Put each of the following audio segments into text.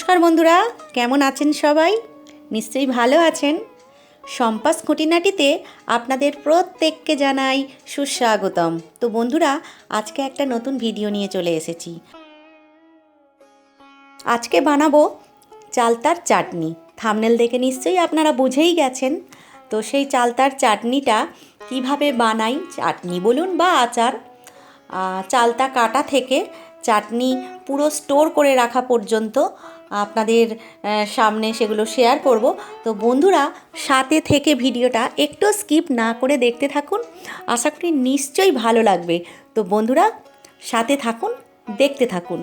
নমস্কার বন্ধুরা, কেমন আছেন সবাই? নিশ্চয়ই ভালো আছেন। সম্পাস খুঁটিনাটিতে আপনাদের প্রত্যেককে জানাই সুস্বাগতম। তো বন্ধুরা, আজকে একটা নতুন ভিডিও নিয়ে চলে এসেছি। আজকে বানাবো চালতার চাটনি। থামনেল দেখে নিশ্চয়ই আপনারা বুঝেই গেছেন। তো সেই চালতার চাটনিটা কীভাবে বানাই, চাটনি বলুন বা আচার চালতা কাটা থেকে চাটনি পুরো স্টোর করে রাখা পর্যন্ত আপনাদের সামনে সেগুলো শেয়ার করব। তো বন্ধুরা, সাথে থেকে ভিডিওটা একটু স্কিপ না করে দেখতে থাকুন। আশা করি নিশ্চয়ই ভালো লাগবে। তো বন্ধুরা, সাথে থাকুন, দেখতে থাকুন।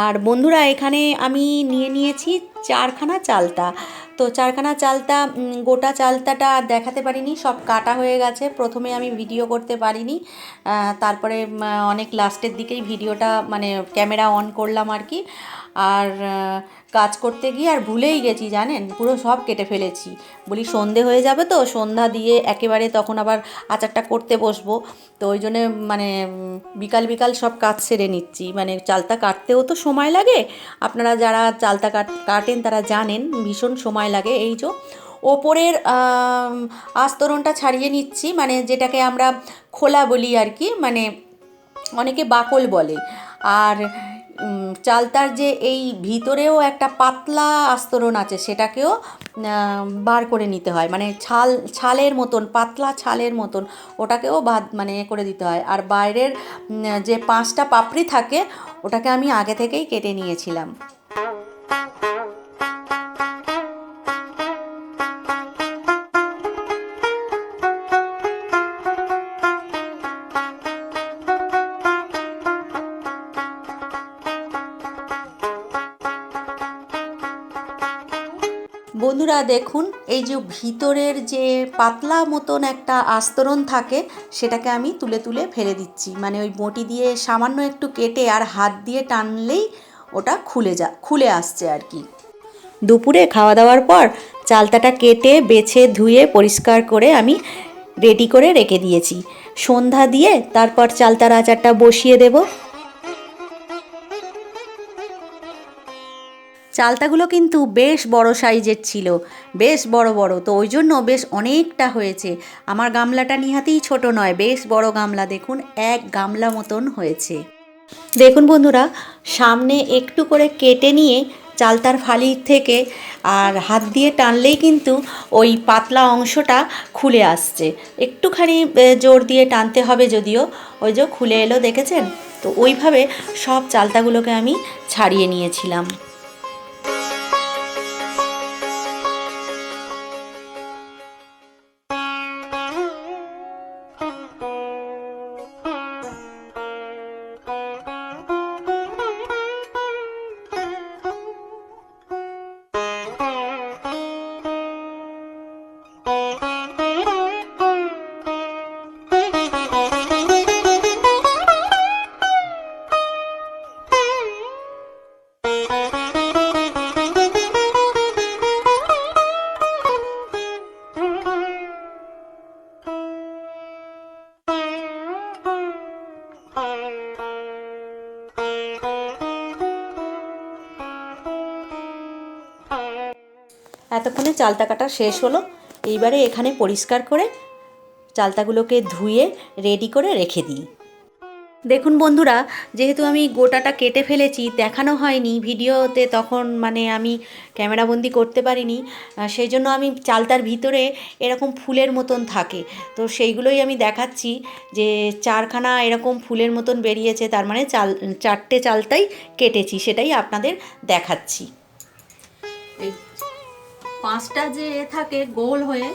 আর বন্ধুরা, এখানে আমি নিয়ে নিয়েছি চারখানা চালতা। তো চারখানা চালতা গোটা চালতাটা আর দেখাতে পারিনি, সব কাটা হয়ে গেছে। প্রথমে আমি ভিডিও করতে পারিনি তারপরে অনেক লাস্টের দিকেই ভিডিওটা মানে ক্যামেরা অন করলাম আর কি। আর কাজ করতে গিয়ে আর ভুলেই গেছি, জানেন? পুরো সব কেটে ফেলেছি। বলি, সন্ধে হয়ে যাবে তো, সন্ধ্যা দিয়ে একেবারে তখন আবার আচারটা করতে বসবো। তো ওই জন্যে মানে বিকাল বিকাল সব কাজ সেরে নিচ্ছি। মানে চালতা কাটতেও তো সময় লাগে। আপনারা যারা চালতা কাট, কাটেন তারা জানেন, ভীষণ সময় লাগে এই যে। ওপরের আস্তরণটা ছাড়িয়ে নিচ্ছি। মানে যেটাকে আমরা খোলা বলি আর কি মানে অনেকে বাকল বলে। আর চালতার যে এই ভিতরেও একটা পাতলা আস্তরণ আছে, সেটাকেও বার করে নিতে হয়। মানে ছাল, ছালের মতন, পাতলা ছালের মতন, ওটাকেও বাদ মানে করে দিতে হয়। আর বাইরের যে পাঁচটা পাপড়ি থাকে, ওটাকে আমি আগে থেকেই কেটে নিয়েছিলাম। বন্ধুরা দেখুন, এই যে ভিতরের যে পাতলা মতন একটা আস্তরণ থাকে, সেটাকে আমি তুলে তুলে ফেলে দিচ্ছি। মানে ওই বটি দিয়ে সামান্য একটু কেটে আর হাত দিয়ে টানলেই ওটা খুলে যা, খুলে আসছে আর কি। দুপুরে খাওয়া দাওয়ার পর চালতাটা কেটে, বেছে, ধুয়ে, পরিষ্কার করে আমি রেডি করে রেখে দিয়েছি। সন্ধ্যা দিয়ে তারপর চালতার আচারটা বসিয়ে দেবো। চালতাগুলো কিন্তু বেশ বড় সাইজের ছিল, বেশ বড় বড়। তো ওই জন্য বেশ অনেকটা হয়েছে। আমার গামলাটা নিহাতেই ছোট নয়, বেশ বড় গামলা। দেখুন, এক গামলা মতন হয়েছে। দেখুন বন্ধুরা, সামনে একটু করে কেটে নিয়ে চালতার ফালি থেকে আর হাত দিয়ে টানলেই কিন্তু ওই পাতলা অংশটা খুলে আসছে। একটুখানি জোর দিয়ে টানতে হবে যদিও। ওই যে খুলে এলো, দেখেছেন? তো ওইভাবে সব চালতাগুলোকে আমি ছাড়িয়ে নিয়েছিলাম। এতক্ষণে চালতা কাটা শেষ হলো। এইবারে এখানে পরিষ্কার করে চালতাগুলোকে ধুয়ে রেডি করে রেখে দিই। দেখুন বন্ধুরা, যেহেতু আমি গোটাটা কেটে ফেলেছি, দেখানো হয়নি ভিডিওতে, তখন মানে আমি ক্যামেরাবন্দি করতে পারিনি। সেই জন্য আমি চালতার ভিতরে এরকম ফুলের মতন থাকে। তো সেইগুলোই আমি দেখাচ্ছি যে চারখানা এরকম ফুলের মতন বেরিয়েছে, তার মানে চাল, চারটে চালতাই কেটেছি, সেটাই আপনাদের দেখাচ্ছি। পাঁচটা যে থাকে গোল হয়ে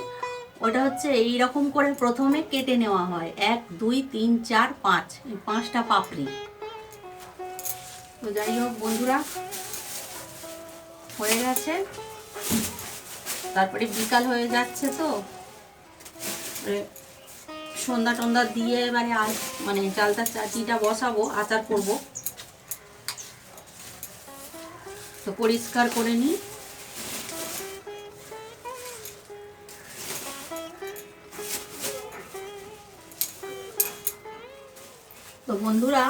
ওটা হচ্ছে এই রকম করে প্রথমে কেটে নেওয়া হয়। এক, দুই, তিন, চার, পাঁচ। এই পাঁচটা পাপড়ি। তো যাই হোক বন্ধুরা, হয়ে গেছে। তারপরে বিকাল হয়ে যাচ্ছে তো। সন্ধ্যা টন্ধা দিয়ে এবারে আজ মানে চালতার চাটনিটা বসাবো, আচার করব। তো পরিষ্কার করে নিই। তো বন্ধুরা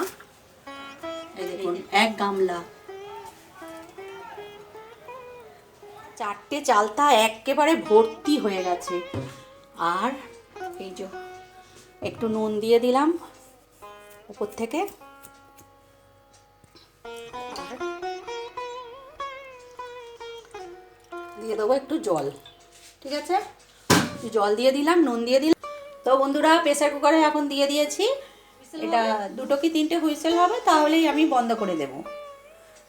দেখুন, এক গামলা। চারটে চালতা একেবারে ভর্তি হয়ে গেছে। আর এই যে, একটু নুন দিয়ে দিলাম উপর থেকে। দিয়ে দেবো একটু জল, ঠিক আছে? জল দিয়ে দিলাম, নুন দিয়ে দিলাম। তো বন্ধুরা, প্রেসার কুকারে এখন দিয়ে দিয়েছি। এটা দুটো কি তিনটে হুইসেল হবে, তাহলেই আমি বন্ধ করে দেব।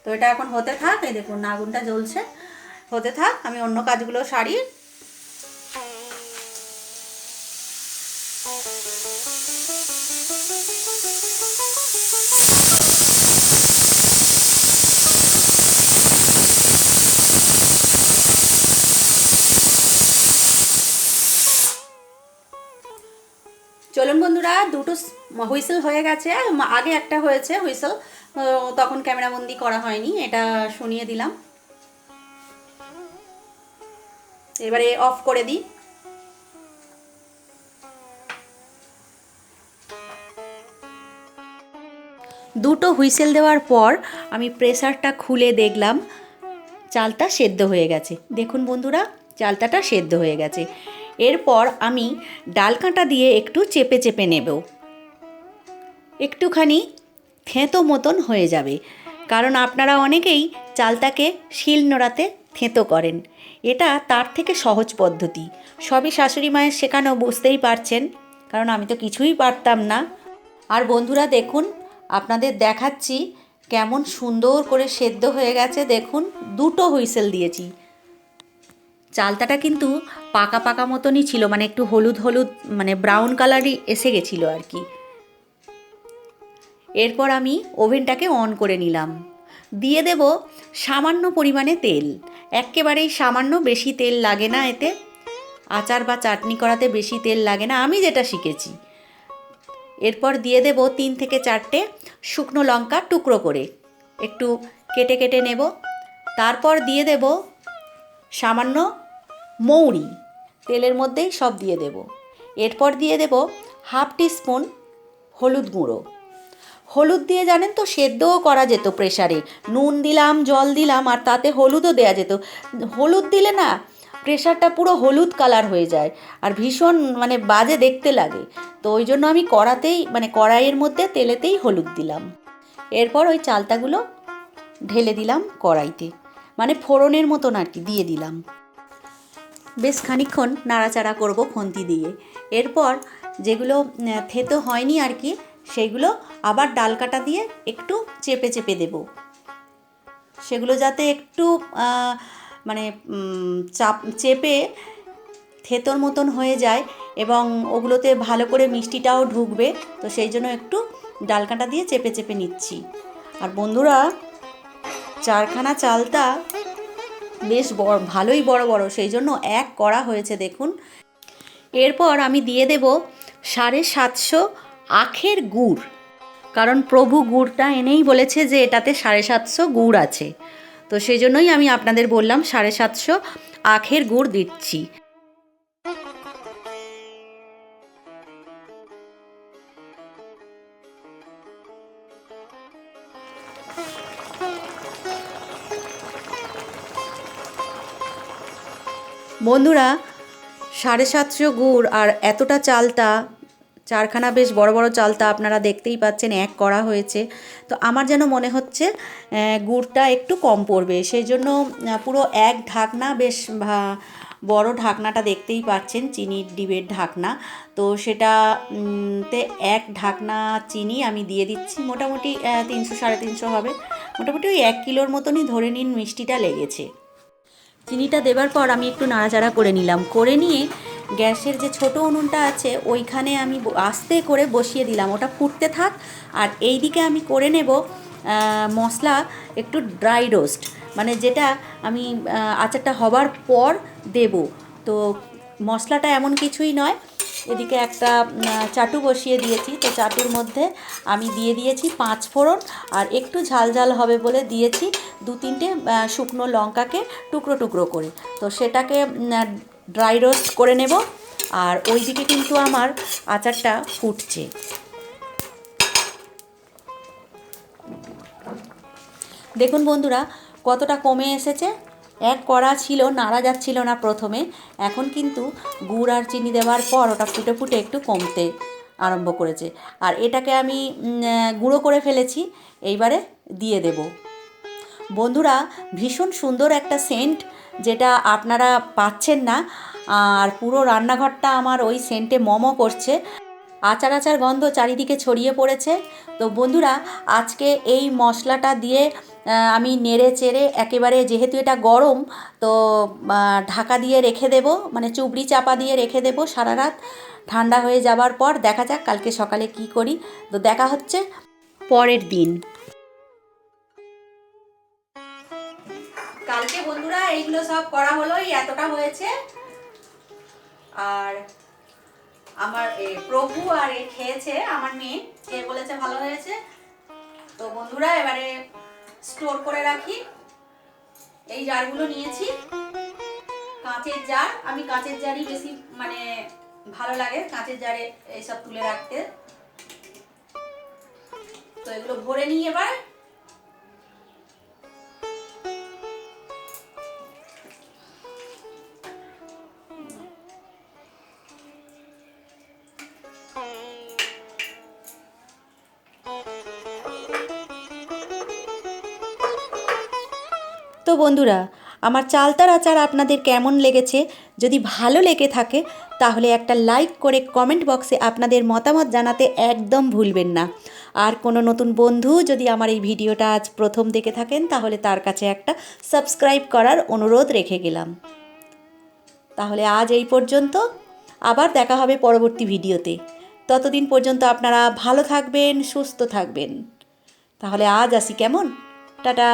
তো এটা এখন হতে থাক, এই দেখুন, আগুনটা জ্বলছে। হতে থাক, আমি অন্য কাজগুলো সারি হুইসেল হয়ে গেছে। আগে একটা হয়েছে হুইসেল। তখন ক্যামেরাবন্দি করা হয়নি, এটা শুনিয়ে দিলাম। এবারে অফ করে দিই। দুটো হুইসেল দেওয়ার পর আমি প্রেসারটা খুলে দেখলাম, চালটা সেদ্ধ হয়ে গেছে। দেখুন বন্ধুরা, চালটাটা সেদ্ধ হয়ে গেছে। এরপর আমি ডাল কাঁটা দিয়ে একটু চেপে চেপে নেব। একটুখানি থেঁতো মতন হয়ে যাবে। কারণ আপনারা অনেকেই চালটাকে শিল নোড়াতে থেঁতো করেন। এটা তার থেকে সহজ পদ্ধতি। সবই শাশুড়ি মায়ের শেখানো, বুঝতেই পারছেন। কারণ আমি তো কিছুই পারতাম না। আর বন্ধুরা, দেখুন, আপনাদের দেখাচ্ছি কেমন সুন্দর করে সেদ্ধ হয়ে গেছে। দেখুন, দুটো হুইসেল দিয়েছি। চালতাটা কিন্তু পাকা পাকা মতনই ছিল। মানে একটু হলুদ হলুদ মানে ব্রাউন কালারই এসে গেছিল আর কি। এরপর আমি ওভেনটাকে অন করে নিলাম। দিয়ে দেব সামান্য পরিমাণে তেল। একেবারেই সামান্য বেশি তেল লাগে না এতে। আচার বা চাটনি করাতে বেশি তেল লাগে না, আমি যেটা শিখেছি। এরপর দিয়ে দেব তিন থেকে চারটে শুকনো লঙ্কা টুকরো করে। একটু কেটে কেটে নেব। তারপর দিয়ে দেব সামান্য মৌরি। তেলের মধ্যেই সব দিয়ে দেব। এরপর দিয়ে দেব হাফ টিস্পুন হলুদ গুঁড়ো। হলুদ দিয়ে জানেন তো, সেদ্ধও করা যেত প্রেশারে নুন দিলাম, জল দিলাম, আর তাতে হলুদও দেওয়া যেত। হলুদ দিলে না প্রেশারটা পুরো হলুদ কালার হয়ে যায়, আর ভীষণ মানে বাজে দেখতে লাগে। তো ওই জন্য আমি কড়াতেই মানে কড়াইয়ের মধ্যে তেলেতেই হলুদ দিলাম। এরপর ওই চালতাগুলো ঢেলে দিলাম কড়াইতে। মানে ফোড়নের মতন আর কি, দিয়ে দিলাম। বেশ খানিক্ষণ নাড়াচাড়া করব খুন্তি দিয়ে। এরপর যেগুলো থেতো হয়নি আর কি সেইগুলো আবার ডাল কাটা দিয়ে একটু চেপে চেপে দেব। সেগুলো যাতে একটু মানে চাপ, চেপে থেতোর মতন হয়ে যায় এবং ওগুলোতে ভালো করে মিষ্টিটাও ঢুকবে, তো সেই জন্য একটু ডাল কাঁটা দিয়ে চেপে চেপে নিচ্ছি। আর বন্ধুরা, চারখানা চালটা বেশ বড় ভালোই বড় বড়, সেই জন্য এক করা হয়েছে, দেখুন। এরপর আমি দিয়ে দেব সাড়ে সাতশো আখের গুড়। কারণ প্রভু গুড়টা এনেই বলেছে যে এটাতে সাড়ে সাতশো গুড় আছে। তো সেই জন্যই আমি আপনাদের বললাম সাড়ে সাতশো আখের গুড় দিচ্ছি। বন্ধুরা, সাড়ে সাতশো গুড় আর এতটা চালতা চারখানা বেশ বড় বড় চালতা আপনারা দেখতেই পাচ্ছেন, এক করা হয়েছে। তো আমার যেন মনে হচ্ছে গুড়টা একটু কম পড়বে। সেই জন্য পুরো এক ঢাকনা বেশ বড় ঢাকনাটা দেখতেই পাচ্ছেন, চিনির ডিবের ঢাকনা। তো সেটা তে এক ঢাকনা চিনি আমি দিয়ে দিচ্ছি। মোটামুটি তিনশো, সাড়ে তিনশো হবে। মোটামুটি ওই এক কিলোর মতনই ধরে নিন মিষ্টিটা লেগেছে। চিনিটা দেবার পর আমি একটু নাড়াচাড়া করে নিলাম। করে নিয়ে গ্যাসের যে ছোট উনুনটা আছে, ওইখানে আমি আস্তে করে বসিয়ে দিলাম। ওটা ফুটতে থাক। আর এই দিকে আমি করে নেব মশলা, একটু ড্রাই রোস্ট মানে যেটা আমি আচারটা হবার পর দেব। তো মশলাটা এমন কিছুই নয়। এদিকে একটা চাটু বসিয়ে দিয়েছি। তো চাটুর মধ্যে আমি দিয়ে দিয়েছি পাঁচ ফোড়ন। আর একটু ঝাল ঝাল হবে বলে দিয়েছি দু তিনটে শুকনো লঙ্কাকে টুকরো টুকরো করে। তো সেটাকে ড্রাই রোস্ট করে নেব, আর ওইদিকে কিন্তু আমার আচারটা ফুটছে। দেখুন বন্ধুরা, কতটা কমে এসেছে। এক কড়া ছিল, নাড়া যাচ্ছিল না প্রথমে। এখন কিন্তু গুড় আর চিনি দেওয়ার পর ওটা ফুটে ফুটে একটু কমতে আরম্ভ করেছে। আর এটাকে আমি গুঁড়ো করে ফেলেছি, এইবারে দিয়ে দেব। বন্ধুরা, ভীষণ সুন্দর একটা সেন্ট যেটা আপনারা পাচ্ছেন না, আর পুরো রান্নাঘরটা আমার ওই সেন্টে মমো করছে। আচার আচার গন্ধ চারিদিকে ছড়িয়ে পড়েছে। তো বন্ধুরা, আজকে এই মশলাটা দিয়ে আমি নেড়ে চেড়ে একেবারে যেহেতু এটা গরম, তো ঢাকা দিয়ে রেখে দেব মানে চুবড়ি চাপা দিয়ে রেখে দেব সারা রাত। ঠান্ডা হয়ে যাবার পর দেখা যাক কালকে সকালে কি করি। তো দেখা হচ্ছে পরের দিন। এইগুলো সব করা হলো, এই এতটা হয়েছে। আর আমার প্রভু আর এ খেয়েছে আমার মেয়ে খেয়ে বলেছে ভালো হয়েছে। তো বন্ধুরা, এবারে স্টোর করে রাখি। এই জারগুলো নিয়েছি। কাঁচের জার, আমি কাঁচের জারই বেশি মানে ভালো লাগে, কাঁচের জারে এইসব তুলে রাখতে। তো এগুলো ভরে নিই এবার। তো বন্ধুরা, আমার চালতার আচার আপনাদের কেমন লেগেছে? যদি ভালো লেগে থাকে, তাহলে একটা লাইক করে কমেন্ট বক্সে আপনাদের মতামত জানাতে একদম ভুলবেন না। আর কোনো নতুন বন্ধু যদি আমার এই ভিডিওটা আজ প্রথম দেখে থাকেন, তাহলে তার কাছে একটা সাবস্ক্রাইব করার অনুরোধ রেখে গেলাম। তাহলে আজ এই পর্যন্ত, আবার দেখা হবে পরবর্তী ভিডিওতে। ততদিন পর্যন্ত আপনারা ভালো থাকবেন, সুস্থ থাকবেন। তাহলে আজ আসি কেমন? টাটা!